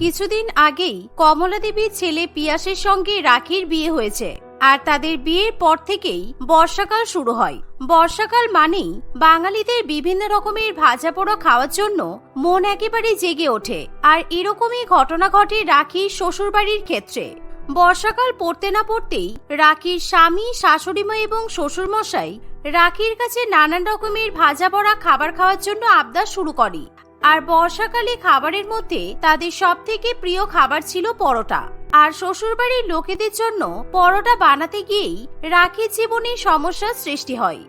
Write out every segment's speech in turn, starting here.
কিছুদিন আগেই কমলা দেবীর ছেলে পিয়াসের সঙ্গে রাখির বিয়ে হয়েছে, আর তাদের বিয়ের পর থেকেই বর্ষাকাল শুরু হয়। বর্ষাকাল মানেই বাঙালিদের বিভিন্ন রকমের ভাজা পোড়া খাওয়ার জন্য মন একেবারে জেগে ওঠে, আর এরকমই ঘটনা ঘটে রাখির শ্বশুরবাড়ির ক্ষেত্রে। বর্ষাকাল পড়তে না পড়তেই রাখির স্বামী, শাশুড়িমা এবং শ্বশুরমশাই রাখির কাছে নানান রকমের ভাজা পড়া খাবার খাওয়ার জন্য আবদার শুরু করে। আর বর্ষাকালে খাবারের মধ্যে তাদের সব থেকে প্রিয় খাবার ছিল পরোটা। আর শ্বশুরবাড়ির লোকেদের জন্য পরোটা বানাতে গিয়েই রাখির জীবনে সমস্যার সৃষ্টি হয়।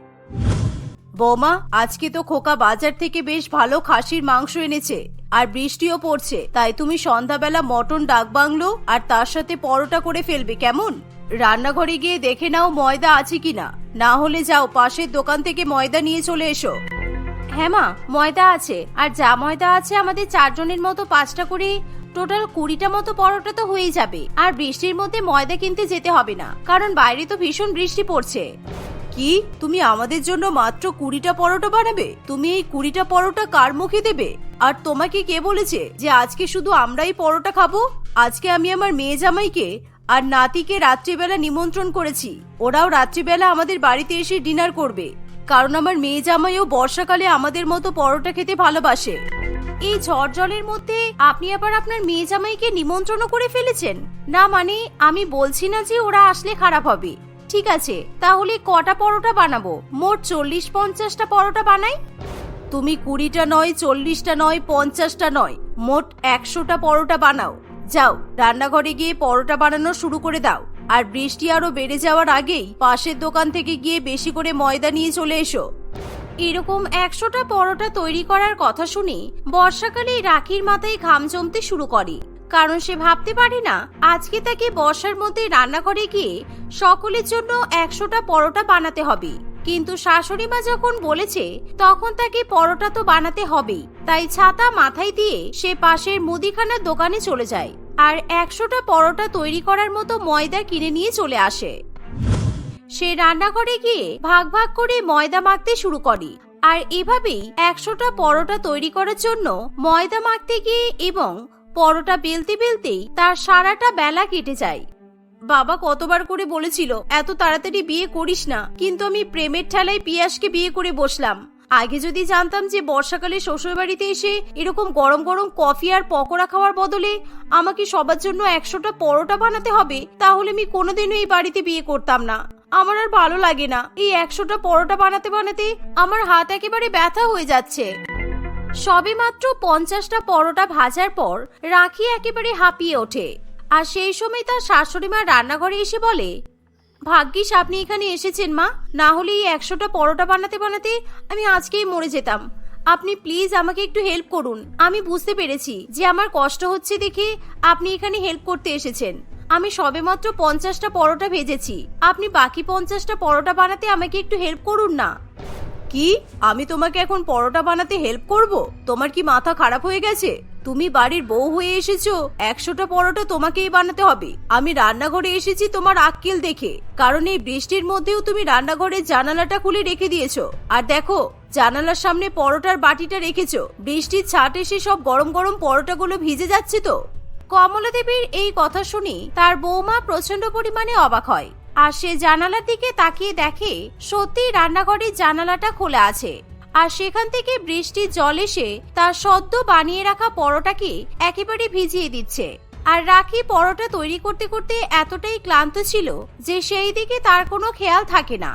বৌমা, আজকে তো খোকা বাজার থেকে বেশ ভালো খাসির মাংস এনেছে, আর বৃষ্টিও পড়ছে, তাই তুমি সন্ধ্যাবেলা মটন ডাক বাংলো আর তার সাথে পরোটা করে ফেলবে, কেমন? রান্নাঘরে গিয়ে দেখে নাও ময়দা আছে কিনা। না হলে যাও, পাশের দোকান থেকে ময়দা নিয়ে চলে এসো। হ্যাঁ মা, ময়দা আছে। আর যা ময়দা আছে আমাদের চারজনের মতো পাঁচটা করে টোটাল কুড়িটা মতো পরোটা তো হয়ে যাবে। আর বৃষ্টির মধ্যে ময়দা কিনতে যেতে হবে না, কারণ বাইরে তো ভীষণ বৃষ্টি পড়ছে। কি? তুমি আমাদের জন্য মাত্র কুড়িটা পরোটা বানাবে? তুমি এই কুড়িটা পরোটা কার মুখে দেবে? আর তোমাকে কে বলেছে যে আজকে শুধু আমরাই পরোটা খাব? আজকে আমি আমার মেয়ে জামাইকে আর নাতিকে রাত্রিবেলা নিমন্ত্রণ করেছি। ওরাও রাত্রিবেলা আমাদের বাড়িতে এসে ডিনার করবে। কারণ আমার মেয়ে জামাইও বর্ষাকালে আমাদের মতো পরোটা খেতে ভালোবাসে। এই ঝড় জলের মধ্যে আপনি আবার আপনার মেয়ে জামাইকে নিমন্ত্রণ করে ফেলেছেন। না মানে আমি বলছি না যে ওরা আসলে খারাপ হবে। ঠিক আছে, তাহলে কটা পরোটা বানাবো? মোট চল্লিশ পঞ্চাশটা পরোটা বানাই? তুমি কুড়িটা নয়, চল্লিশটা নয়, পঞ্চাশটা নয়, মোট একশোটা পরোটা বানাও। যাও, রান্নাঘরে গিয়ে পরোটা বানানো শুরু করে দাও। আর বৃষ্টি আরও বেড়ে যাওয়ার আগেই পাশের দোকান থেকে গিয়ে বেশি করে ময়দা নিয়ে চলে এসো। এরকম একশোটা পরোটা তৈরি করার কথা শুনে বর্ষাকালে রাখির মাথায় ঘাম জমতে শুরু করে। কারণ সে ভাবতে পারে না, আজকে তাকে বর্ষার মধ্যে রান্নাঘরে গিয়ে সকলের জন্য একশোটা পরোটা বানাতে হবে। কিন্তু শাশুড়ি মা যখন বলেছে, তখন তাকে পরোটা তো বানাতে হবেই। তাই ছাতা মাথায় দিয়ে সে পাশের মুদিখানার দোকানে চলে যায়। আর একশোটা পরোটা তৈরি করার মতো ময়দা কিনে নিয়ে চলে আসে। সে রান্নাঘরে গিয়ে ভাগ ভাগ করে ময়দা মাখতে শুরু করে। আর এভাবেই একশোটা পরোটা তৈরি করার জন্য ময়দা মাখতে গিয়ে এবং পরোটা বেলতে বেলতেই তার সারাটা বেলা কেটে যায়। বাবা কতবার করে বলেছিল, এত তাড়াতাড়ি বিয়ে করিস না। কিন্তু আমি প্রেমের ঠেলায় পিয়াসকে বিয়ে করে বসলাম। আগে যদি জানতাম যে বর্ষাকালে শ্বশুরবাড়িতে এসে এরকম গরম গরম কফি আর পকোড়া খাওয়ার বদলে আমাকে সবার জন্য একশোটা পরোটা বানাতে হবে, তাহলে আমি কোনোদিনও এই বাড়িতে বিয়ে করতাম না। আমার আর ভালো লাগে না। এই একশোটা পরোটা বানাতে বানাতে আমার হাত একেবারে ব্যথা হয়ে যাচ্ছে। সবে মাত্র পঞ্চাশটা পরোটা ভাজার পর রাখি একেবারে হাঁপিয়ে ওঠে। আর সেই সময় তার শাশুড়ি মা রান্নাঘরে এসে বলে ভাগ্যিস আপনি এখানে এসেছেন, মা। না হলে এই একশোটা পরোটা বানাতে বানাতে আমি আজকেই মরে যেতাম। আপনি প্লিজ আমাকে একটু হেল্প করুন। আমি বুঝতে পেরেছি যে আমার কষ্ট হচ্ছে দেখে আপনি এখানে হেল্প করতে এসেছেন। আমি সবেমাত্র পঞ্চাশটা পরোটা ভেজেছি। আপনি বাকি পঞ্চাশটা পরোটা বানাতে আমাকে একটু হেল্প করুন না। কি? আমি তোমাকে এখন পরোটা বানাতে হেল্প করব? তোমার কি মাথা খারাপ হয়ে গেছে? তুমি বাড়ির বউ হয়ে এসেছ, একশোটা পরোটা তোমাকেই বানাতে হবে। আমি রান্নাঘরে এসেছি তোমার আক্কেল দেখে। কারণ এই বৃষ্টির মধ্যেও তুমি রান্নাঘরের জানালাটা খুলে রেখে দিয়েছ। আর দেখো, জানালার সামনে পরোটার বাটিটা রেখেছো। বৃষ্টির ছাট এসে সব গরম গরম পরোটাগুলো ভিজে যাচ্ছে তো। কমলা দেবীর এই কথা শুনে তার বৌমা প্রচণ্ড পরিমাণে অবাক হয়। আর সে জানালার দিকে তাকিয়ে দেখে সত্যি রান্নাঘরের জানালাটা খোলা আছে। আর সেখান থেকে বৃষ্টির জল এসে তার সদ্য বানিয়ে রাখা পরোটাকে একেবারে ভিজিয়ে দিচ্ছে। আর রাখি পরোটা তৈরি করতে করতে এতটাই ক্লান্ত ছিল যে সেই দিকে তার কোনো খেয়াল থাকে না।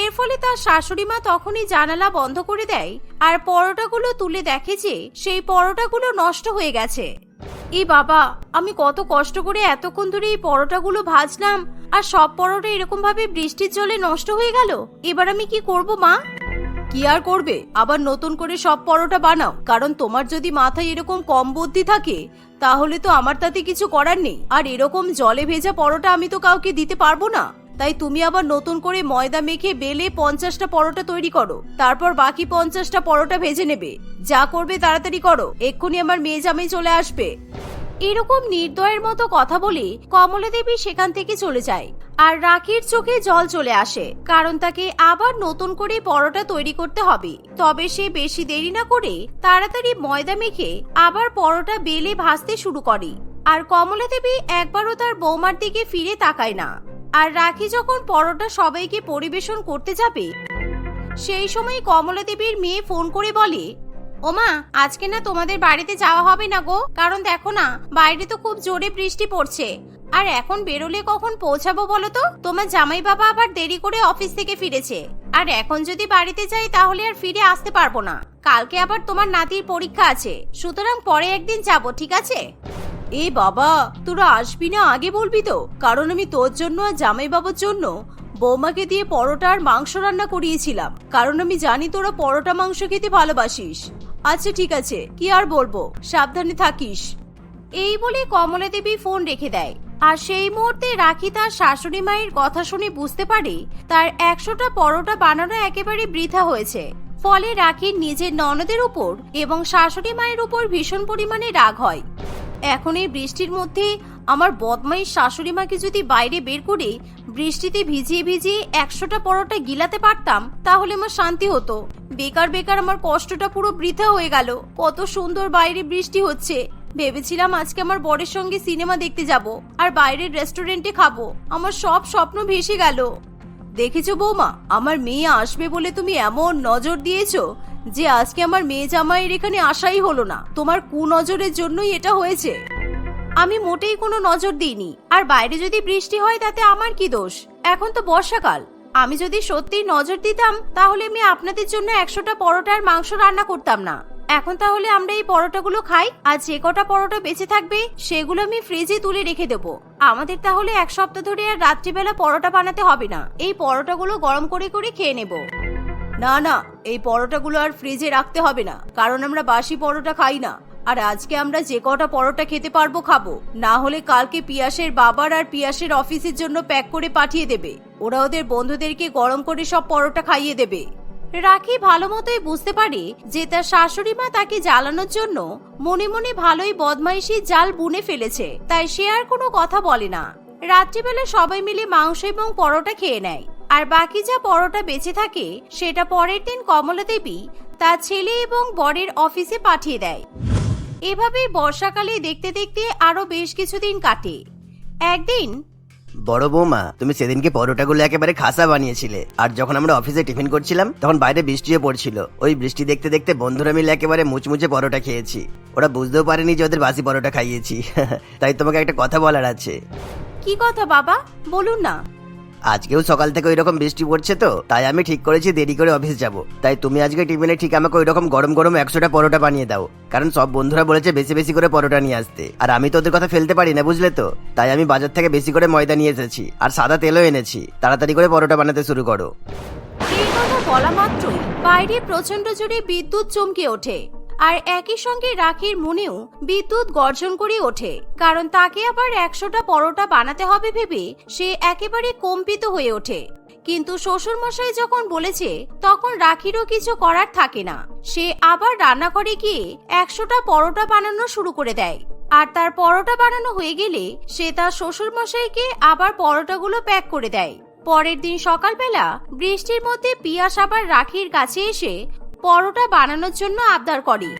এর ফলে তার শাশুড়ি মা তখনই জানালা বন্ধ করে দেয় আর পরোটাগুলো তুলে দেখে যে সেই পরোটাগুলো নষ্ট হয়ে গেছে। এ বাবা, আমি কত কষ্ট করে এতক্ষণ ধরে এই পরোটাগুলো ভাজলাম আর সব পরোটা এরকম ভাবে বৃষ্টির জলে নষ্ট হয়ে গেল। এবার আমি কি করব, মা? কি আর করবে? আবার নতুন করে সব পরোটা বানাও, কারণ তোমার যদি মাথায় এরকম কম বুদ্ধি থাকে, তাহলে তো আমার তাতে কিছু করার নেই। আর এরকম জলে ভেজা পরোটা আমি তো কাউকে দিতে পারব না। তাই তুমি আবার নতুন করে ময়দা মেখে বেলে পঞ্চাশটা পরোটা তৈরি করো। তারপর বাকি পঞ্চাশটা পরোটা ভেজে নেবে। যা করবে তাড়াতাড়ি করো। এক্ষুনি আমার মেয়ে জামাই চলে আসবে। এরকম নির্দয়ের মতো কথা বলে কমলা দেবী সেখান থেকে চলে যায়। আর রাখির চোখে জল চলে আসে, কারণ তাকে আবার নতুন করে পরোটা তৈরি করতে হবে। তবে সে বেশি দেরি না করে তাড়াতাড়ি ময়দা মেখে আবার পরোটা বেলে ভাজতে শুরু করে। আর কমলা দেবী একবারও তার বৌমার দিকে ফিরে তাকায় না। আর রাখি যখন পরোটা সবাইকে পরিবেশন করতে যাবে, সেই সময় কমলা দেবীর মেয়ে ফোন করে বলে, ওমা, আজকে না তোমাদের বাড়িতে যাওয়া হবে না গো। কারণ দেখো না, বাইরে তো খুব জোরে বৃষ্টি পড়ছে। আর এখন বেরোলে কখন পৌঁছাবো বলো তো? তোমার জামাই বাবা আবার দেরি করে অফিস থেকে ফিরেছে। আর এখন যদি বাড়িতে যাই তাহলে আর ফিরে আসতে পারব না। কালকে আবার তোমার নাতির পরীক্ষা আছে। সুতরাং পরে একদিন যাব, ঠিক আছে? এ বাবা, তোরা আসবি না আগে বলবি তো? কারণ আমি তোর জন্য আর জামাই বাবার জন্য বৌমাকে দিয়ে পরোটা আর মাংস রান্না করিয়েছিলাম। কারণ আমি জানি তোরা পরোটা, মাংস খেতে ভালোবাসিস। আচ্ছা ঠিক আছে, কি আর বলব? সাবধানে থাকিস। এই বলে কমলা দেবী ফোন রেখে দেয়। আর সেই মুহূর্তে রাখি তার শাশুড়ি মায়ের কথা শুনে বুঝতে পারে তার একশোটা পরোটা বানানো একেবারে বৃথা হয়েছে। ফলে রাখির নিজের ননদের উপর এবং শাশুড়ি মায়ের উপর ভীষণ পরিমাণে রাগ হয়। এখন এই বৃষ্টির মধ্যে আমার বদমাইশ শাশুড়ি মাকে যদি বাইরে বের করে বৃষ্টিতে ভিজিয়ে ভিজিয়ে একশোটা পরোটা গিলাতে পারতাম, তাহলে আমার শান্তি হতো। বেকার বেকার আমার কষ্টটা পুরো বৃথা হয়ে গেল। কত সুন্দর বাইরে বৃষ্টি হচ্ছে। ভেবেছিলাম আজকে আমার বরের সঙ্গে সিনেমা দেখতে যাব আর বাইরের রেস্টুরেন্টে খাব। আমার সব স্বপ্ন ভেসে গেল। দেখেছ বৌমা, আমার মেয়ে আসবে বলে তুমি এমন নজর দিয়েছ? যে আজকে আমার মেয়ে জামাইয়ের এখানে আসাই হলো না। তোমার কুনজরের জন্যই এটা হয়েছে। আমি মোটেই কোনো নজর দিইনি। আর বাইরে যদি বৃষ্টি হয়, তাতে আমার কি দোষ? এখন তো বর্ষাকাল। আমি যদি সত্যিই নজর দিতাম, তাহলে আমি আপনাদের জন্য একশোটা পরোটার মাংস রান্না করতাম না। এখন তাহলে আমরা এই পরোটাগুলো খাই, আর যে কটা পরোটা বেঁচে থাকবে, সেগুলো আমি ফ্রিজে তুলে রেখে দেবো। আমাদের তাহলে এক সপ্তাহ ধরে আর রাত্রিবেলা পরোটা বানাতে হবে না। এই পরোটাগুলো গরম করে করে খেয়ে নেব। না না, এই পরোটাগুলো আর ফ্রিজে রাখতে হবে না, কারণ আমরা বাসি পরোটা খাই না। আর আজকে আমরা যে কটা পরোটা খেতে পারব খাব, না হলে কালকে পিয়াসের বাবার আর পিয়াসের অফিসের জন্য প্যাক করে পাঠিয়ে দেবে। ওরা ওদের বন্ধুদেরকে গরম করে সব পরোটা খাইয়ে দেবে। রাখি ভালো মতোই বুঝতে পারে যে তার শাশুড়ি মা তাকে জ্বালানোর জন্য মনে মনে ভালোই বদমাইশি জাল বুনে ফেলেছে, তাই সে আর কোনো কথা বলে না। রাত্রিবেলা সবাই মিলে মাংস এবং পরোটা খেয়ে নেয়। আর বাকি যা পরোটা বেঁচে থাকে সেটা পরের দিন কমলা দেবী তার ছেলে এবং বরের অফিসে পাঠিয়ে দেয়। এভাবেই বর্ষাকালে দেখতে দেখতে আরও বেশ কিছুদিন কাটে। একদিন বড় বৌমা তুমি সেদিনকে পরোটাগুলো একেবারে খাসা বানিয়েছিলে। আর যখন আমরা অফিসে টিফিন করছিলাম তখন বাইরে বৃষ্টিও পড়ছিল। ওই বৃষ্টি দেখতে দেখতে বন্ধুরা মিলে একেবারে মুচমুচে পরোটা খেয়েছি। ওরা বুঝতেও পারেনি যে ওদের বাসি পরোটা খাইয়েছি। তাই তোমাকে একটা কথা বলার আছে। কি কথা বাবা? বলুন না। আজকেও সকাল থেকে ওই রকম বৃষ্টি পড়ছে তো, তাই আমি ঠিক করেছি দেরি করে অফিস যাব। তাই তুমি আজকে টিফিনে ঠিক আমাকে ওই রকম গরম গরম একশোটা পরোটা বানিয়ে দাও, কারণ সব বন্ধুরা বলেছে বেশি বেশি করে পরোটা নিয়ে আসতে। আর আমি তো ওদের কথা ফেলতে পারি না, বুঝলে তো? তাই আমি বাজার থেকে বেশি করে ময়দা নিয়ে এসেছি, আর সাদা তেলও এনেছি। তাড়াতাড়ি করে পরোটা বানাতে শুরু করো। বলা মাত্রই বাইরে প্রচণ্ড জোরে বিদ্যুৎ চমকে ওঠে। আর একই সঙ্গে রাখির মনেও বিদ্যুৎ গর্জন করে ওঠে, কারণ তাকে আবার একশোটা পরোটা বানাতে হবে ভেবে সে একেবারে কম্পিত হয়ে ওঠে। কিন্তু শ্বশুর মশাই যখন বলেছে, তখন রাখিরও কিছু করার থাকে না। সে আবার রান্নাঘরে গিয়ে একশোটা পরোটা বানানো শুরু করে দেয়। আর তার পরোটা বানানো হয়ে গেলে সে তার শ্বশুর মশাইকে আবার পরোটাগুলো প্যাক করে দেয়। পরের দিন সকালবেলা বৃষ্টির মধ্যে পিয়াস আবার রাখির কাছে এসে পরোটা বানানোর জন্য আবদার করে।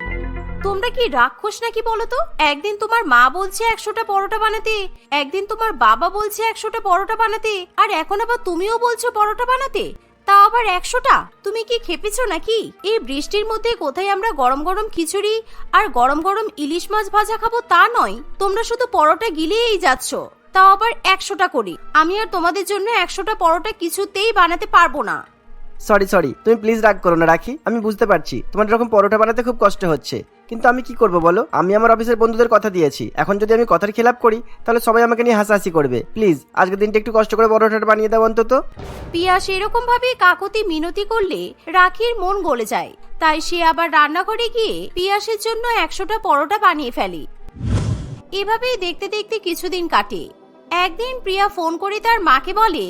তোমরা কি রাক্ষস নাকি বলো তো একদিন তোমার মা বলছে একশোটা পরোটা বানাতে, একদিন তোমার বাবা বলছে একশোটা পরোটা বানাতে, আর এখন আবার তুমিও বলছো পরোটা বানাতে? তাও আবার একশোটা? তুমি কি খেপেছো নাকি? এই বৃষ্টির মধ্যে কোথায় আমরা গরম গরম খিচুড়ি আর গরম গরম ইলিশ মাছ ভাজা খাব তা নয়। তোমরা শুধু পরোটা গিলিয়েই যাচ্ছ। তাও আবার একশোটা করি। আমি আর তোমাদের জন্য একশোটা পরোটা কিছুতেই বানাতে পারব না। সরি সরি তুমি প্লিজ রাগ করো না, রাখি। আমি বুঝতে পারছি, তোমার এরকম পরোটা বানাতে খুব কষ্ট হচ্ছে। কিন্তু আমি কি করব বলো? আমি আমার অফিসের বন্ধুদের কথা দিয়েছি। এখন যদি আমি কথার খেলাপ করি, তাহলে সবাই আমাকে নিয়ে হাসাহাসি করবে। প্লিজ আজকের দিনটা একটু কষ্ট করে পরোটাটা বানিয়ে দাও অন্তত। পিয়া সেরকম ভাবে কাকতি মিনতি করলে রাখির মন গলে যায়। তাই সে আবার রান্নাঘরে গিয়ে পিয়াসের জন্য একশোটা পরোটা বানিয়ে ফেলে। এভাবেই দেখতে দেখতে কিছুদিন কাটে। একদিন প্রিয়া ফোন করে তার মাকে বলে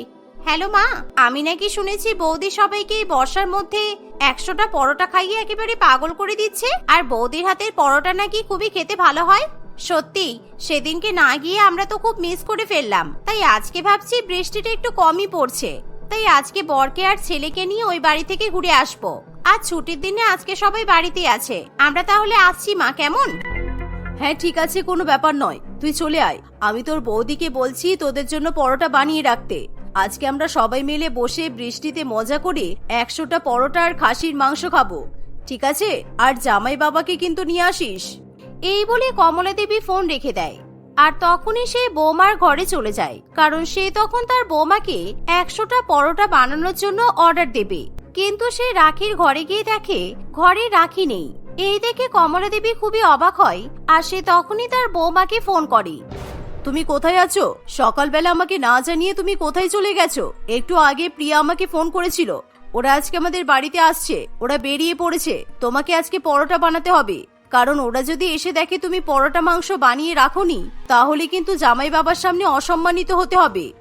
হ্যালো মা, আমি নাকি শুনেছি বৌদি সবাইকে এই বর্ষার মধ্যে একশোটা পরোটা খাইয়ে একেবারে পাগল করে দিচ্ছে, আর বৌদির হাতের পরোটা নাকি খুবই খেতে ভালো হয়। সত্যি, সেদিনকে না গিয়ে আমরা তো খুব মিস করে ফেললাম, তাই আজকে ভাবছি বৃষ্টিটা একটু কমই পড়ছে। তাই আজকে বরকে আর ছেলেকে নিয়ে ওই বাড়ি থেকে ঘুরে আসব। আর ছুটির দিনে আজকে সবাই বাড়িতে আছে, আমরা তাহলে আসছি মা, কেমন? হ্যাঁ ঠিক আছে, কোনো ব্যাপার নয়, তুই চলে আয়। আমি তোর বৌদিকে বলছি তোদের জন্য পরোটা বানিয়ে রাখতে। আজকে আমরা সবাই মিলে বসে বৃষ্টিতে মজা করে একশোটা পরোটা আর খাসির মাংস খাব। ঠিক আছে? আর জামাই বাবাকে কিন্তু নিয়ে আসিস। এই বলে কমলা দেবী ফোন রেখে দেয়। আর তখনই সে বৌমার ঘরে চলে যায়, কারণ সে তখন তার বৌমাকে একশোটা পরোটা বানানোর জন্য অর্ডার দেবে। কিন্তু সে রাখির ঘরে গিয়ে দেখে, ঘরে রাখি নেই। এই দেখে কমলা দেবী খুবই অবাক হয়, আর সে তখনই তার বৌমাকে ফোন করে। তুমি কোথায় আছো? সকালবেলা আমাকে না জানিয়ে তুমি কোথায় চলে গেছো? একটু আগে প্রিয়া আমাকে ফোন করেছিল। ওরা আজকে আমাদের বাড়িতে আসছে। ওরা বেরিয়ে পড়েছে। তোমাকে আজকে পরোটা বানাতে হবে। কারণ ওরা যদি এসে দেখে তুমি পরোটা মাংস বানিয়ে রাখোনি, তাহলে কিন্তু জামাই বাবার সামনে অসম্মানিত হতে হবে।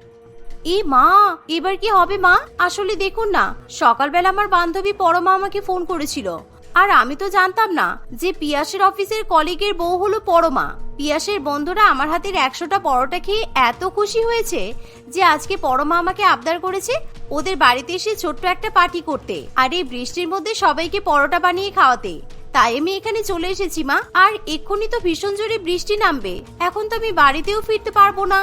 এ মা! এবার কি হবে মা? আসলে দেখুন না। সকালবেলা আমার বান্ধবী পরমা আমাকে ফোন করেছিল। আর আমি তো জানতাম না যে পিয়াসের অফিসের কলিগের বউ হলো পরমা। পিয়াসের বন্ধুরা আমার হাতের একশোটা পরোটা খেয়ে এত খুশি হয়েছে যে আজকে পরমা আমাকে আবদার করেছে ওদের বাড়িতে এসে ছোট্ট একটা পার্টি করতে আর এই বৃষ্টির মধ্যে সবাইকে পরোটা বানিয়ে খাওয়াতে। তাই আমি এখানে চলে এসেছি, মা। আর এক্ষুনি তো ভীষণ জোরে বৃষ্টি নামবে। এখন তো আমি বাড়িতেও ফিরতে পারব না।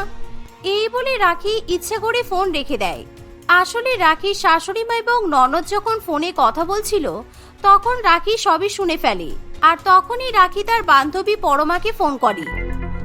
এই বলে রাখি ইচ্ছা করে ফোন রেখে দেয়। আসলে রাখির শাশুড়ি মা এবং ননদ যখন ফোনে কথা বলছিল তখন রাখি সবই শুনে ফেলে। আর তখনই রাখি তার বান্ধবী পরমাকে ফোন করে।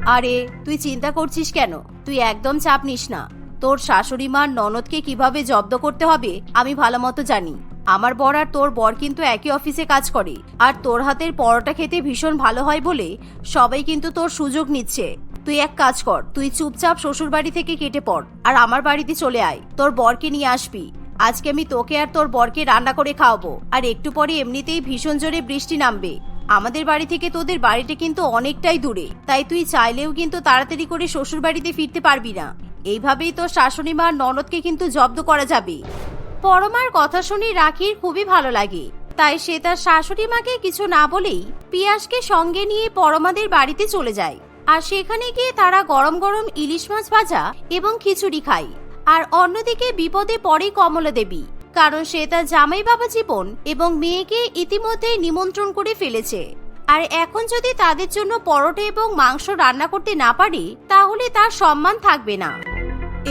আরে, তুই চিন্তা করছিস কেন? তুই একদম চাপ নিস না। তোর শাশুড়ি মার ননদকে কীভাবে জব্দ করতে হবে, আমি ভালো মতো জানি। আমার বর আর তোর বর কিন্তু একই অফিসে কাজ করে। আর তোর হাতের পরোটা খেতে ভীষণ ভালো হয় বলে সবাই কিন্তু তোর সুযোগ নিচ্ছে। তুই এক কাজ কর, তুই চুপচাপ শ্বশুর বাড়ি থেকে কেটে পড়। আর আমার বাড়িতে চলে আয়। তোর বরকে নিয়ে আসবি। আজকে আমি তোকে আর তোর বরকে রান্না করে খাওয়াবো। আর একটু পরে এমনিতেই ভীষণ জোরে বৃষ্টি নামবে। আমাদের বাড়ি থেকে তোদের বাড়িটা কিন্তু অনেকটাই দূরে। তাই তুই চাইলেও কিন্তু তাড়াতাড়ি করে শ্বশুর বাড়িতে ফিরতে পারবি না। এইভাবেই তোর শাশুড়ি মা ননদকে কিন্তু জব্দ করা যাবে। পরমার কথা শুনে রাখির খুবই ভালো লাগে। তাই সে তার শাশুড়ি মাকে কিছু না বলেই পিয়াসকে সঙ্গে নিয়ে পরমাদের বাড়িতে চলে যায়। আর সেখানে গিয়ে তারা গরম গরম ইলিশ মাছ ভাজা এবং খিচুড়ি খায়। আর অন্যদিকে বিপদে পড়ে কমলা দেবী, কারণ সে তার জামাই বাবা জীবন এবং মেয়েকে ইতিমধ্যেই নিমন্ত্রণ করে ফেলেছে। আর এখন যদি তাদের জন্য পরোটা এবং মাংস রান্না করতে না পারি, তাহলে তার সম্মান থাকবে না।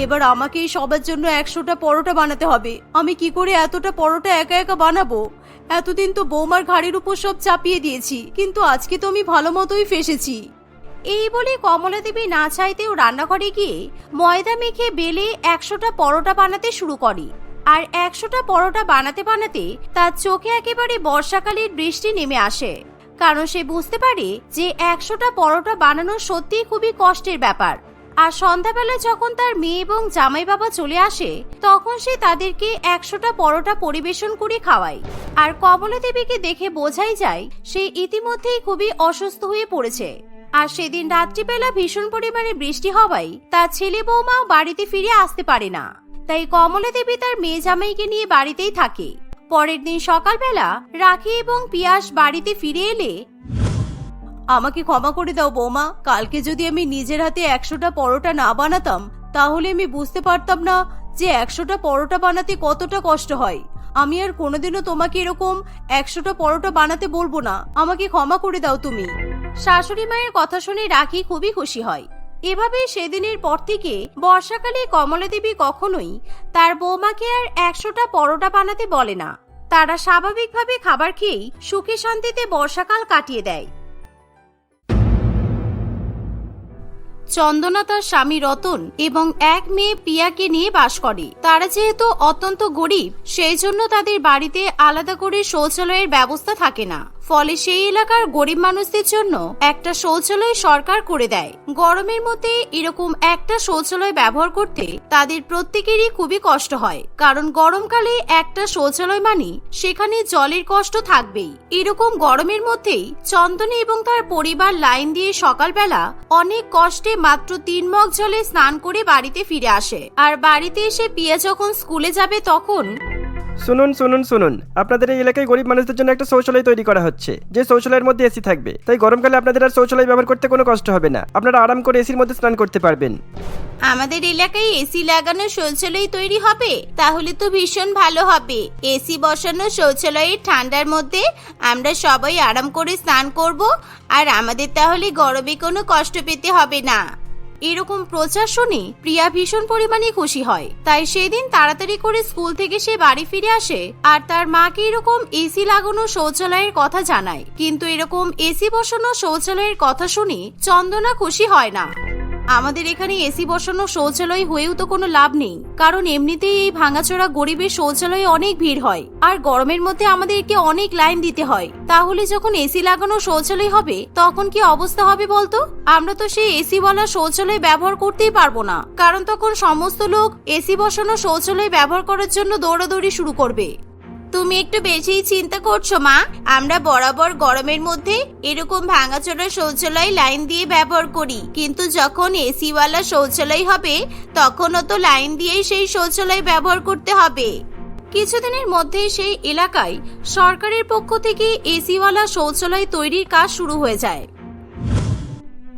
এবার আমাকে সবার জন্য একশোটা পরোটা বানাতে হবে। আমি কি করে এতটা পরোটা একা একা বানাবো? এতদিন তো বৌমার ঘাড়ির উপর সব চাপিয়ে দিয়েছি, কিন্তু আজকে তো আমি ভালো মতোই ফেসেছি। এই বলে কমলা দেবী না চাইতেও রান্নাঘরে গিয়ে ময়দা মেখে বেলে একশোটা পরোটা বানাতে শুরু করে। আর একশোটা পরোটা বানাতে বানাতে তার চোখে একেবারে বর্ষাকালের বৃষ্টি নেমে আসে। কারণ সে বুঝতে পারে যে একশোটা পরোটা বানানো সত্যিই খুবই কষ্টের ব্যাপার। আর সন্ধ্যাবেলা যখন তার মেয়ে এবং জামাই বাবা চলে আসে, তখন সে তাদেরকে একশোটা পরোটা পরিবেশন করে খাওয়ায়। আর কমলা দেবীকে দেখে বোঝাই যায়, সে ইতিমধ্যেই খুবই অসুস্থ হয়ে পড়েছে। আর সেদিন রাত্রিবেলা ভীষণ পরিমাণে বৃষ্টি হওয়ায় তার ছেলে বৌমাও বাড়িতে ফিরে আসতে পারে না। তাই কমলা দেবী তার মেয়ে জামাইকে নিয়ে বাড়িতেই থাকে। পরের দিন সকালবেলা রাখি এবং পিয়াস বাড়িতে ফিরে এলে, আমাকে ক্ষমা করে দাও বৌমা, কালকে যদি আমি নিজের হাতে একশোটা পরোটা না বানাতাম, তাহলে আমি বুঝতে পারতাম না যে একশোটা পরোটা বানাতে কতটা কষ্ট হয়। আমি আর কোনোদিনও তোমাকে এরকম একশোটা পরোটা বানাতে বলব না। আমাকে ক্ষমা করে দাও তুমি। শাশুড়ি মায়ের কথা শুনে রাখি খুবই খুশি হয়। এভাবে সেদিনের পর থেকে বর্ষাকালে কমলা দেবী কখনোই তার বৌমাকে আর একশোটা পরোটা বানাতে বলে না। তারা স্বাভাবিকভাবে খাবার খেয়েই সুখে শান্তিতে বর্ষাকাল কাটিয়ে দেয়। চন্দনা তার স্বামী রতন এবং এক মেয়ে পিয়াকে নিয়ে বাস করে। তারা যেহেতু অত্যন্ত গরিব, সেই জন্য তাদের বাড়িতে আলাদা করে শৌচালয়ের ব্যবস্থা থাকে না। ফলে সেই এলাকার গরিব মানুষদের জন্য একটা শৌচালয় সরকার করে দেয়। গরমের মধ্যে এরকম একটা শৌচালয় ব্যবহার করতে তাদের প্রত্যেকেরই খুবই কষ্ট হয়। কারণ গরমকালে একটা শৌচালয় মানে সেখানে জলের কষ্ট থাকবেই। এরকম গরমের মধ্যেই চন্দনী এবং তার পরিবার লাইন দিয়ে সকালবেলা অনেক কষ্টে মাত্র তিন মগ জলে স্নান করে বাড়িতে ফিরে আসে। আর বাড়িতে এসে পিয়া যখন স্কুলে যাবে তখন শুনুন শুনুন শুনুন। আপনাদের এই এলাকায় গরিব মানুষদের জন্য একটা শৌচালয় তৈরি করা হচ্ছে। যে শৌচালয়ের মধ্যে এসি থাকবে, তাই গরমকালে আপনাদের আর শৌচালয় ব্যবহার করতে কোনো কষ্ট হবে না। আপনারা আরাম করে এসির মধ্যে স্নান করতে পারবেন। আমাদের এলাকায় এসি লাগানো শৌচালয় তৈরি হবে, তাহলে তো ভীষণ ভালো হবে। এসি বসানো শৌচালয়ের ঠান্ডার মধ্যে আমরা সবাই আরাম করে স্নান করব, আর আমাদের তাহলে গরমে কোনো কষ্ট পেতে হবে না। এরকম প্রচার শুনে প্রিয়া ভীষণ পরিমাণে খুশি হয়। তাই সেদিন তাড়াতাড়ি করে স্কুল থেকে সে বাড়ি ফিরে আসে আর তার মাকে এরকম এসি লাগানো শৌচালয়ের কথা জানায়। কিন্তু এরকম এসি বসানো শৌচালয়ের কথা শুনে চন্দনা খুশি হয় না। আমাদের এখানে এসি বসানো শৌচালয় হয়েও তো কোনো লাভ নেই। কারণ এমনিতেই এই ভাঙাচোরা গরিবের শৌচালয়ে অনেক ভিড় হয়। আর গরমের মধ্যে আমাদেরকে অনেক লাইন দিতে হয়। তাহলে যখন এসি লাগানো শৌচালয় হবে, তখন কি অবস্থা হবে বলতো? আমরা তো সেই এসি ওয়ালা শৌচালয় ব্যবহার করতেই পারব না। কারণ তখন সমস্ত লোক এসি বসানো শৌচালয় ব্যবহার করার জন্য দৌড়াদৌড়ি শুরু করবে। তুমি একটু বেশিই চিন্তা করছ, মা। আমরা বরাবর গরমের মধ্যে এরকম ভাঙাচোরা শৌচালয় লাইন দিয়ে ব্যবহার করি। কিন্তু যখন এসিওয়ালা শৌচালয় হবে, তখনও তো লাইন দিয়েই সেই শৌচালয় ব্যবহার করতে হবে। কিছুদিনের মধ্যেই সেই এলাকায় সরকারের পক্ষ থেকে এসিওয়ালা শৌচালয় তৈরির কাজ শুরু হয়ে যায়।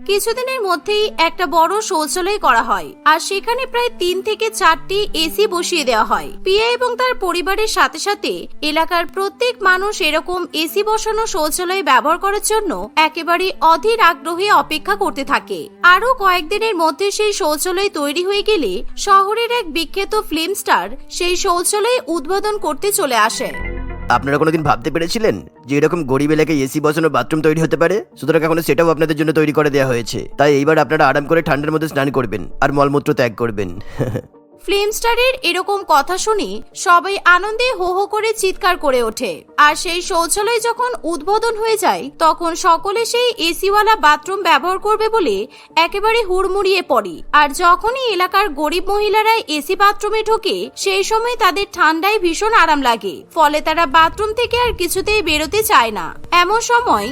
কিছুদিনের মধ্যেই একটা বড় শৌচালয় করা হয়, আর সেখানে প্রায় তিন থেকে চারটি এসি বসিয়ে দেওয়া হয়। পিয়া এবং তার পরিবারের সাথে সাথে এলাকার প্রত্যেক মানুষ এরকম এসি বসানো শৌচালয় ব্যবহার করার জন্য একেবারে অধীর আগ্রহে অপেক্ষা করতে থাকে। আরও কয়েকদিনের মধ্যে সেই শৌচালয় তৈরি হয়ে গেলে শহরের এক বিখ্যাত ফিল্ম স্টার সেই শৌচালয় উদ্বোধন করতে চলে আসে। আপনারা কোনোদিন ভাবতে পেরেছিলেন যে এরকম গরিব এলাকায় এসি বসানো বাথরুম তৈরি হতে পারে? সুতরাং এখন সেটাও আপনাদের জন্য তৈরি করে দেওয়া হয়েছে। তাই এইবার আপনারা আরাম করে ঠান্ডার মধ্যে স্নান করবেন আর মলমূত্র ত্যাগ করবেন। ফিল্ম স্টারের এরকম কথা শুনে সবাই আনন্দে হো হো করে চিৎকার করে ওঠে। আর সেই শৌচালয় যখন উদ্বোধন হয়ে যায়, তখন সকলে সেই এসিওয়ালা বাথরুম ব্যবহার করবে বলে একেবারে হুড়মুড়িয়ে পড়ে। আর যখনই এলাকার গরিব মহিলারা এসি বাথরুমে ঢোকে, সেই সময় তাদের ঠান্ডায় ভীষণ আরাম লাগে। ফলে তারা বাথরুম থেকে আর কিছুতেই বেরোতে চায় না। এমন সময়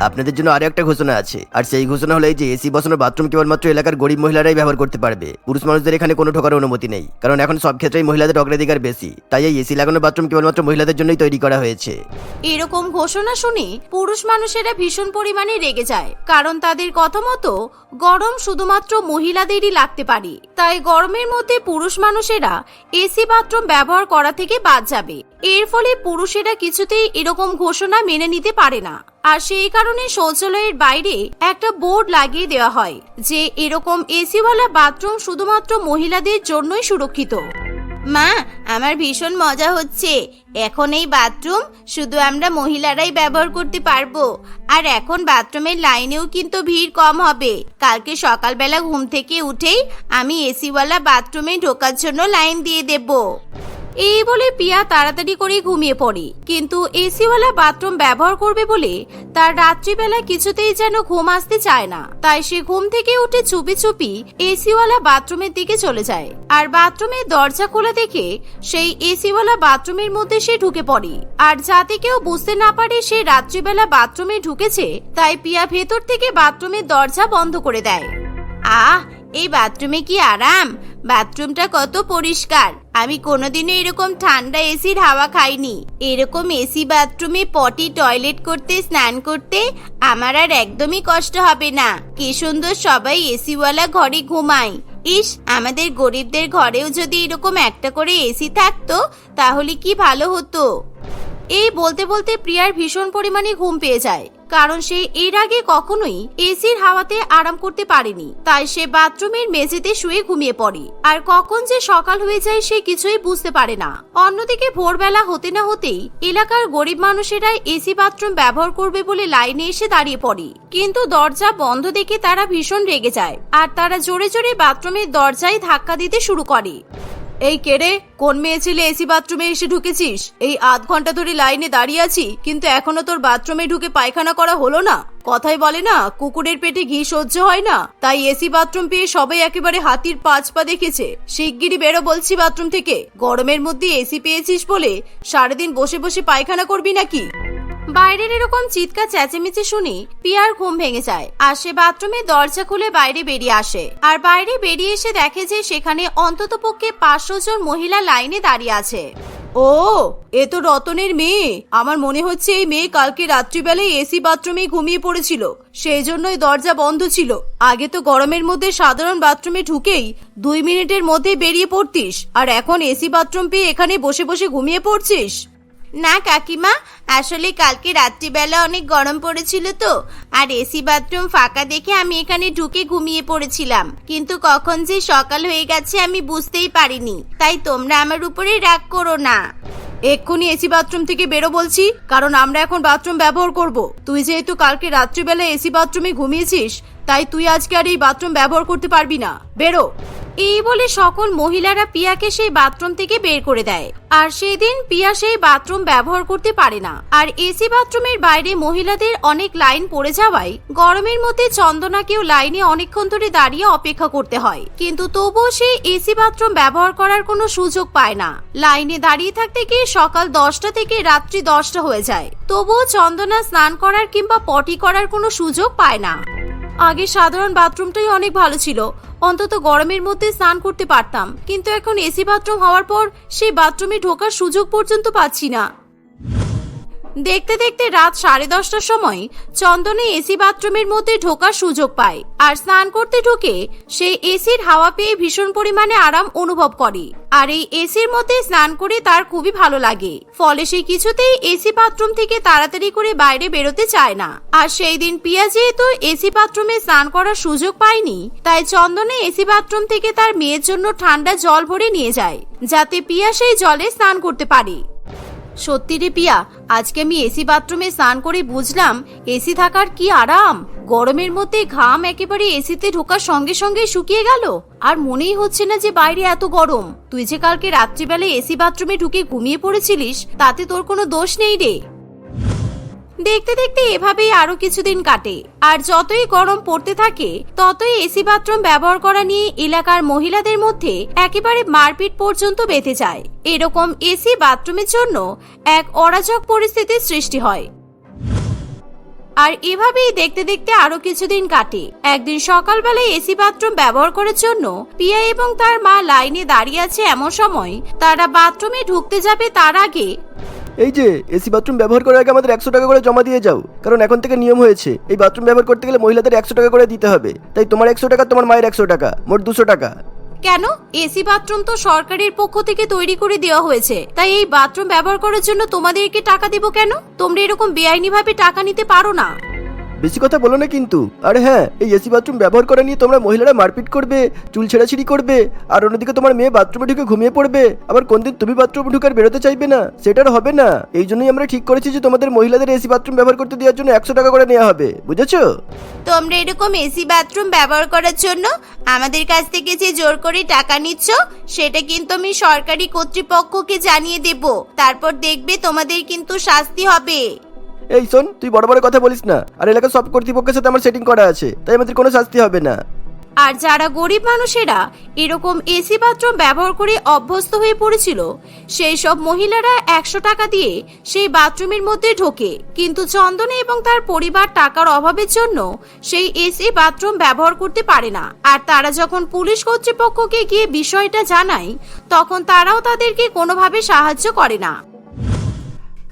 আপনাদের জন্য আরও একটা ঘোষণা আছে। আর সেই ঘোষণা হলো এই যে এসি বসানো বাথরুম কেবলমাত্র এলাকার গরিব মহিলারাই ব্যবহার করতে পারবে। পুরুষ মানুষদের এখানে কোনো ঢোকার অনুমতি নেই। কারণ এখন সব ক্ষেত্রেই মহিলাদের অগ্রাধিকার বেশি। তাই এই এসি লাগানো বাথরুম কেবলমাত্র মহিলাদের জন্যই তৈরি করা হয়েছে। এরকম ঘোষণা শুনে পুরুষ মানুষেরা ভীষণ পরিমাণে রেগে যায়। কারণ তাদের কথা মতো গরম শুধুমাত্র মহিলাদেরই লাগতে পারে। তাই গরমের মধ্যে পুরুষ মানুষেরা এসি, বাথরুম ব্যবহার করা থেকে বাদ যাবে। এর ফলে পুরুষেরা কিছুতেই এরকম ঘোষণা মেনে নিতে পারে না। আর সেই কারণে শৌচালয়ের বাইরে একটা বোর্ড লাগিয়ে দেওয়া হয়, যে এরকম এসিওয়ালা বাথরুম শুধুমাত্র মহিলাদের জন্যই সুরক্ষিত। মা, আমার ভীষণ মজা হচ্ছে। এখন এই বাথরুম শুধু আমরা মহিলারাই ব্যবহার করতে পারব। আর এখন বাথরুমের লাইনেও কিন্তু ভিড় কম হবে। কালকে সকালবেলা ঘুম থেকে উঠেই আমি এসিওয়ালা বাথরুমে ঢোকার জন্য লাইন দিয়ে দেব। এই বলে পিয়া তাড়াতাড়ি করে ঘুমিয়ে পড়ে। কিন্তু এসিওয়ালা বাথরুম ব্যবহার করবে বলে তার রাত্রিবেলা কিছুতেই যেন ঘুম আসতে চায় না। তাই সে ঘুম থেকে উঠে চুপি চুপি এসিওয়ালা বাথরুমের দিকে চলে যায়। আর বাথরুমের দরজা খোলা দেখে সেই এসিওয়ালা বাথরুমের মধ্যে সে ঢুকে পড়ে। আর যাতে কেউ বুঝতে না পারে সে রাত্রিবেলা বাথরুমে ঢুকেছে, তাই পিয়া ভেতর থেকে বাথরুমের দরজা বন্ধ করে দেয়। আহ, এই বাথরুমে কি আরাম? বাথরুমটা কত পরিষ্কার। আমি কোনোদিনও এরকম ঠান্ডা এসির হাওয়া খাইনি। এরকম এসি বাথরুমে পটি টয়লেট করতে, স্নান করতে আমার আর একদমই কষ্ট হবে না। কি সুন্দর সবাই এসিওয়ালা ঘরে ঘুমায়। ইস, আমাদের গরিবদের ঘরেও যদি এরকম একটা করে এসি থাকতো, তাহলে কি ভালো হতো? এই বলতে বলতে প্রিয়ার ভীষণ পরিমাণে ঘুম পেয়ে যায়। কারণ সে এর আগে কখনোই এসির হাওয়াতে আরাম করতে পারেনি। তাই সে বাথরুমের মেঝেতে শুয়ে ঘুমিয়ে পড়ে। আর কখন যে সকাল হয়ে যায় সে কিছুই বুঝতে পারে না। অন্যদিকে ভোরবেলা হতে না হতেই এলাকার গরিব মানুষেরা এসি বাথরুম ব্যবহার করবে বলে লাইনে এসে দাঁড়িয়ে পড়ে। কিন্তু দরজা বন্ধ দেখে তারা ভীষণ রেগে যায়। আর তারা জোরে জোরে বাথরুমের দরজায় ধাক্কা দিতে শুরু করে। এই কেড়ে কোন মেয়ে ছেলে এসি বাথরুমে এসে ঢুকেছিস? এই আধ ঘণ্টা ধরে লাইনে দাঁড়িয়ে আছি, কিন্তু এখনও তোর বাথরুমে ঢুকে পায়খানা করা হলো না। কথাই বলে না, কুকুরের পেটে ঘি সহ্য হয় না। তাই এসি বাথরুম পেয়ে সবাই একেবারে হাতির পাঁচ পা দেখেছে। শিগগিরই বেরো বলছি বাথরুম থেকে। গরমের মধ্যে এসি পেয়েছিস বলে সারাদিন বসে বসে পায়খানা করবি নাকি? বাইরের এরকম চিৎকার, চেঁচেমেচে শুনি পিয়ার ঘুম ভেঙে যায়। আর সে বাথরুমে দরজা খুলে বাইরে বেরিয়ে আসে। আর বাইরে বেরিয়ে এসে দেখে যে সেখানে অন্তত পক্ষে পাঁচশো জন মহিলা লাইনে দাঁড়িয়ে আছে। ও, এ তো রতনের মেয়ে। আমার মনে হচ্ছে এই মেয়ে কালকে রাত্রিবেলায় এসি বাথরুমে ঘুমিয়ে পড়েছিল। সেই জন্যই দরজা বন্ধ ছিল। আগে তো গরমের মধ্যে সাধারণ বাথরুমে ঢুকেই দুই মিনিটের মধ্যে বেরিয়ে পড়তিস। আর এখন এসি বাথরুম পেয়ে এখানে বসে বসে ঘুমিয়ে পড়ছিস? না, কাকিমা। আসলে কালকে রাত্রিবেলা অনেক গরম পড়েছিল তো, আর এসি বাথরুম ফাঁকা দেখে আমি এখানে ঢুকে ঘুমিয়ে পড়েছিলাম। কিন্তু কখন যে সকাল হয়ে গেছে আমি বুঝতেই পারিনি। তাই তোমরা আমার উপরে রাগ করো না। এক্ষুনি এসি বাথরুম থেকে বেরো বলছি, কারণ আমরা এখন বাথরুম ব্যবহার করব। তুই যেহেতু কালকে রাত্রিবেলা এসি বাথরুমে ঘুমিয়েছিস, তাই তুই আজকে আর এই বাথরুম ব্যবহার করতে পারবি না। বেরো। এই বলে সকল মহিলারা পিয়াকে সেই বাথরুম থেকে বের করে দেয়। আর সেদিন পিয়া সেই বাথরুম ব্যবহার করতে পারে না। আর এসি বাথরুমের বাইরে মহিলাদের অনেক লাইন পড়ে যাওয়ায় গরমের মধ্যে চন্দনাকেও লাইনে অনেকক্ষণ ধরে দাঁড়িয়ে অপেক্ষা করতে হয়। কিন্তু তবুও সে এসি বাথরুম ব্যবহার করার কোনো সুযোগ পায় না। লাইনে দাঁড়িয়ে থাকতে গিয়ে সকাল দশটা থেকে রাত্রি দশটা হয়ে যায়। তবুও চন্দনা স্নান করার কিংবা পটি করার কোনো সুযোগ পায় না। আগে সাধারণ বাথরুমটাই অনেক ভালো ছিল। অন্তত গরমের মধ্যে স্নান করতে পারতাম। কিন্তু এখন এসি বাথরুম হওয়ার পর সেই বাথরুমে ঢোকার সুযোগ পর্যন্ত পাচ্ছি না। দেখতে দেখতে রাত সাড়ে দশটার সময় চন্দনে এসি বাথরুমের মধ্যে ঢোকার সুযোগ পায়। আর স্নান করতে ঢুকে সে এসির হাওয়া পেয়ে ভীষণ পরিমাণে আরাম অনুভব করে। আর এই এসির মধ্যে স্নান করে তার খুবই ভালো লাগে। ফলে সে কিছুতেই এসি বাথরুম থেকে তাড়াতাড়ি করে বাইরে বেরোতে চায় না। আর সেই দিন পিয়া যেহেতু এসি বাথরুমে স্নান করার সুযোগ পায়নি, তাই চন্দনে এসি বাথরুম থেকে তার মেয়ের জন্য ঠান্ডা জল ভরে নিয়ে যায়, যাতে পিয়া সেই জলে স্নান করতে পারে। সত্যি রে পিয়া, আজকে আমি এসি বাথরুমে স্নান করে বুঝলাম এসি থাকার কি আরাম। গরমের মধ্যে ঘাম একেবারে এসিতে ঢোকার সঙ্গে সঙ্গে শুকিয়ে গেল। আর মনেই হচ্ছে না যে বাইরে এত গরম। তুই যে কালকে রাত্রিবেলায় এসি বাথরুমে ঢুকে ঘুমিয়ে পড়েছিলিস, তাতে তোর কোনো দোষ নেই রে। দেখতে দেখতে এভাবেই আরও কিছুদিন কাটে। আর যতই গরম পড়তে থাকে, ততই এসি বাথরুম ব্যবহার করা নিয়ে এলাকার মহিলাদের মধ্যে একেবারে মারপিট পর্যন্ত বেঁধে যায়। এরকম এসি বাথরুমের জন্য এক অরাজক পরিস্থিতির সৃষ্টি হয়। আর এভাবেই দেখতে দেখতে আরও কিছুদিন কাটে। একদিন সকালবেলায় এসি বাথরুম ব্যবহার করার জন্য পিয়া এবং তার মা লাইনে দাঁড়িয়ে আছে এমন সময় তারা বাথরুমে ঢুকতে যাবে তার আগে এই যে, এসি বাথরুম ব্যবহার করার আগে আমাদের একশো টাকা করে জমা দিয়ে যাও। কারণ এখন থেকে নিয়ম হয়েছে, এই বাথরুম ব্যবহার করতে গেলে মহিলাদের একশো টাকা করে দিতে হবে। তাই তোমার একশো টাকা, তোমার মায়ের একশো টাকা, মোট দুশো টাকা। কেন? এসি বাথরুম তো সরকারের পক্ষ থেকে তৈরি করে দেওয়া হয়েছে। তাই এই বাথরুম ব্যবহার করার জন্য তোমাদেরকে টাকা দিব কেন? তোমরা এরকম বেআইনি ভাবে টাকা নিতে পারো না। বেশি কথা বলো না কিন্তু। আরে হ্যাঁ এই এসি বাথরুম ব্যবহার করা নিয়ে তোমরা মহিলারা মারপিট করবে, চুল ছেঁড়াছিড়ি করবে, আর অন্যদিকে তোমার মেয়ে বাথরুমে ঢুকে ঘুমিয়ে পড়বে। আবার কোনদিন তুমি বাথরুমে ঢুকে আর বেরোতে চাইবে না? সেটার হবে না। এই জন্যই আমরা ঠিক করেছি যে তোমাদের মহিলাদের এসি বাথরুম ব্যবহার করতে দেওয়ার জন্য একশো টাকা করে নেওয়া হবে। বুঝেছ? তোমরা এরকম এসি বাথরুম ব্যবহার করার জন্য আমাদের কাছ থেকে যে জোর করে টাকা নিচ্ছ, সেটা কিন্তু আমি সরকারি কর্তৃপক্ষকে জানিয়ে দেব। তারপর দেখবে তোমাদের কিন্তু শাস্তি হবে। এই শোন, তুই বড় বড় কথা বলিস না। আর এলাকার সব কর্তৃপক্ষের সাথে আমার সেটিং করা আছে, তাই আমাদের কোনো শাস্তি হবে না। আর যারা গরিব মানুষেরা এরকম এসি বাথরুম ব্যবহার করে অভ্যস্ত হয়ে পড়েছিল, সেই সব মহিলারা একশো টাকা দিয়ে সেই বাথরুমের মধ্যে ঢোকে। কিন্তু চন্দনে এবং তার পরিবার টাকার অভাবের জন্য সেই এসি বাথরুম ব্যবহার করতে পারে না। আর তারা যখন পুলিশ কর্তৃপক্ষকে গিয়ে বিষয়টা জানায়, তখন তারাও তাদেরকে কোনোভাবে সাহায্য করে না।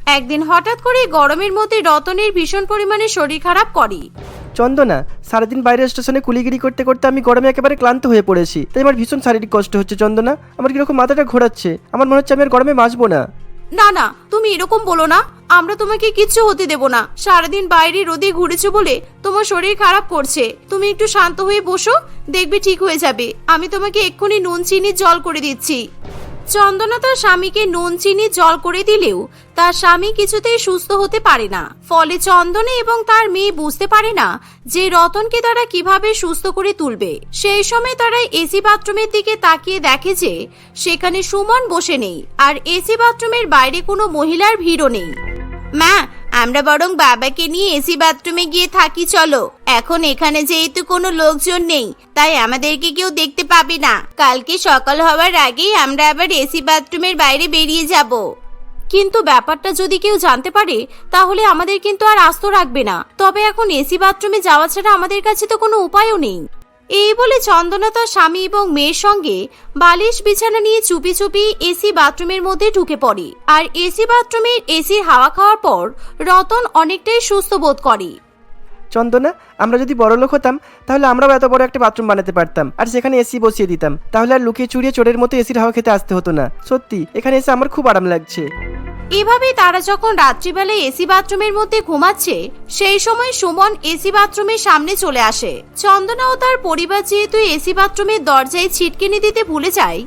একদিন হঠাৎ করে গরমের মধ্যে রতনের ভীষণ পরিমাণে শরীর খারাপ করে। চন্দনা সারাদিন বাইরের স্টেশনে কুলিগিরি করতে করতে আমি গরমে একেবারে ক্লান্ত হয়ে পড়েছি। তাই আমার ভীষণ শারীরিক কষ্ট হচ্ছে চন্দনা। আমার কীরকম মাথাটা ঘোরাচ্ছে। আমার মনে হচ্ছে আমি আর গরমে বাঁচবো না। না না তুমি এরকম বলো না। আমরা তোমাকে কিচ্ছু হতে দেব না। সারাদিন বাইরে রোদে ঘুরেছো বলে তোমার শরীর খারাপ করছে। তুমি একটু শান্ত হয়ে বসো দেখবে ঠিক হয়ে যাবে। আমি তোমাকে এক্ষুনি নুন চিনি জল করে দিচ্ছি। চন্দনা তার স্বামীকে নুন, চিনি, জল করে দিলেও তার স্বামী কিছুতেই সুস্থ হতে পারে না। ফলে চন্দনে এবং তার মেয়ে বুঝতে পারে না যে রতনকে তারা কীভাবে সুস্থ করে তুলবে। সেই সময় তারা এসি বাথরুমের দিকে তাকিয়ে দেখে যে সেখানে সুমন বসে নেই আর এসি বাথরুমের বাইরে কোনো মহিলার ভিড়ও নেই। মা আমরা বরং বাবাকে নিয়ে এসি বাথরুমে গিয়ে থাকি, চলো। এখন এখানে যেহেতু কোনো লোকজন নেই, তাই আমাদেরকে কেউ দেখতে পাবে না। কালকে সকাল হওয়ার আগেই আমরা আবার এসি বাথরুমের বাইরে বেরিয়ে যাব। কিন্তু ব্যাপারটা যদি কেউ জানতে পারে, তাহলে আমাদের কিন্তু আর আস্ত রাখবে না। তবে এখন এসি বাথরুমে যাওয়া ছাড়া আমাদের কাছে তো কোনো উপায়ও নেই। এই বলে চন্দনা তার স্বামী এবং মেয়ের সঙ্গে বালিশ বিছানা নিয়ে চুপি চুপি এসি বাথরুমের মধ্যে ঢুকে পড়ে। আর এসি বাথরুমের এসির হাওয়া খাওয়ার পর রতন অনেকটাই সুস্থ বোধ করে। চন্দনা, আমরা যদি বড় লোক হতাম, তাহলে আমরাও এত বড় একটা বাথরুম বানাতে পারতাম। আর সেখানে এসি বসিয়ে দিতাম। তাহলে আর লুকিয়ে চুরিয়ে চোরের মতো এসির হাওয়া খেতে আসতে হতো না। সত্যি, এখানে এসে আমার খুব আরাম লাগছে। এভাবেই তারা যখন রাত্রিবেলায় এসি বাথরুমের মধ্যে ঘুমাচ্ছে, সেই সময় সুমন এসি বাথরুমের সামনে চলে আসে। চন্দনা ও তার পরিবার যেহেতু এসি বাথরুমের দরজায় ছিটকিনি দিতে ভুলে যায়,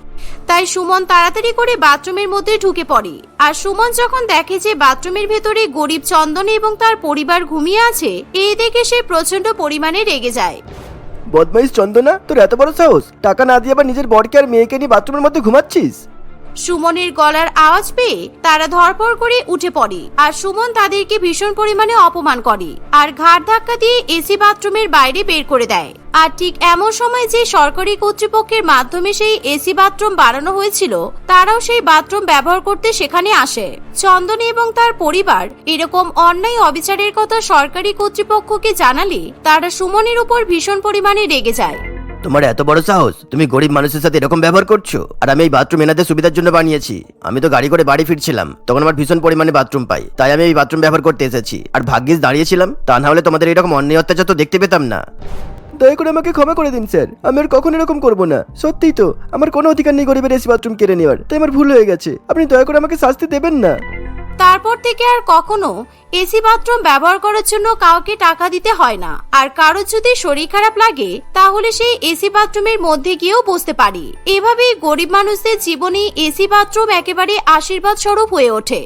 তাই সুমন তাড়াতাড়ি করে বাথরুমের মধ্যে ঢুকে পড়ে। আর সুমন যখন দেখে যে বাথরুমের ভেতরে গরিব চন্দন এবং তার পরিবার ঘুমিয়ে আছে, এই দেখে সে প্রচণ্ড পরিমাণে রেগে যায়। বদমাইশ চন্দনা, তোর এত বড় সাহস? টাকা না দিয়ে আবার নিজের বরকে আর মেয়েকে নিয়ে বাথরুমের মধ্যে ঘুমাচ্ছিস? সুমনের গলার আওয়াজ পেয়ে তারা ধরপড় করে উঠে পড়ে। আর সুমন তাদেরকে ভীষণ পরিমাণে অপমান করে আর ঘাট ধাক্কা দিয়ে এসি বাথরুমের বাইরে বের করে দেয়। আর ঠিক এমন সময় যে সরকারি কর্তৃপক্ষের মাধ্যমে সেই এসি বাথরুম বানানো হয়েছিল, তারাও সেই বাথরুম ব্যবহার করতে সেখানে আসে। চন্দনী এবং তার পরিবার এরকম অন্যায় অবিচারের কথা সরকারি কর্তৃপক্ষকে জানালে তারা সুমনের উপর ভীষণ পরিমাণে রেগে যায়। তোমার এত বড় সাহস? তুমি গরিব মানুষের সাথে এরকম ব্যবহার করছ? আর আমি এই বাথরুম এনাদের সুবিধার জন্য বানিয়েছি। আমি তো গাড়ি করে বাড়ি ফিরছিলাম। তখন আমার ভীষণ পরিমাণে বাথরুম পাই। তাই আমি এই বাথরুম ব্যবহার করতে এসেছি। আর ভাগ্যিস দাঁড়িয়েছিলাম। তা না হলে তোমাদের এরকম অন্যায় অত্যাচার তো দেখতে পেতাম না। দয়া করে আমাকে ক্ষমা করে দিন, স্যার। আমি আর কখন এরকম করব না। সত্যিই তো, আমার কোনো অধিকার নেই গরিবের এসি বাথরুম কেড়ে নেওয়ার। তাই আমার ভুল হয়ে গেছে। আপনি দয়া করে আমাকে শাস্তি দেবেন না। তারপর থেকে আর কখনো এসি বাথরুম ব্যবহার করার জন্য কাউকে টাকা দিতে হয় না। আর কারও যদি শরীর খারাপ লাগে, তাহলে সেই এসি বাথরুমের মধ্যে গিয়েও বসতে পারি। এভাবেই গরিব মানুষদের জীবনে এসি বাথরুম একেবারে আশীর্বাদ স্বরূপ হয়ে ওঠে।